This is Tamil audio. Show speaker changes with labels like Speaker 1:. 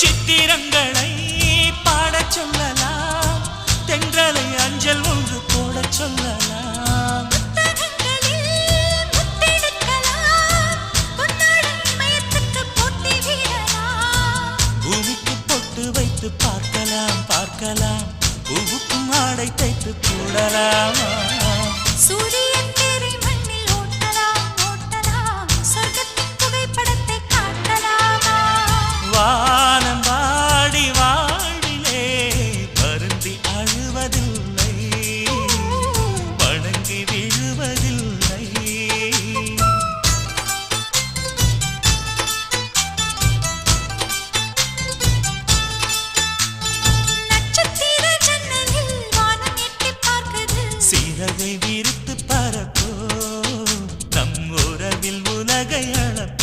Speaker 1: சித்திரங்களை பாடச் சொல்லலாம். தென்றலை அஞ்சல் ஒன்று போடச் சொல்லலாம். பூமிக்கு பொட்டு வைத்து பார்க்கலாம் பார்க்கலாம். பூவுக்கும் ஆடை தைத்து கூடலாம். விழுவதில்லை. வணங்கி விழுவதில்லை. சிறகை விரித்து பறக்கோ நம் உறவில் உலகை அளப்போ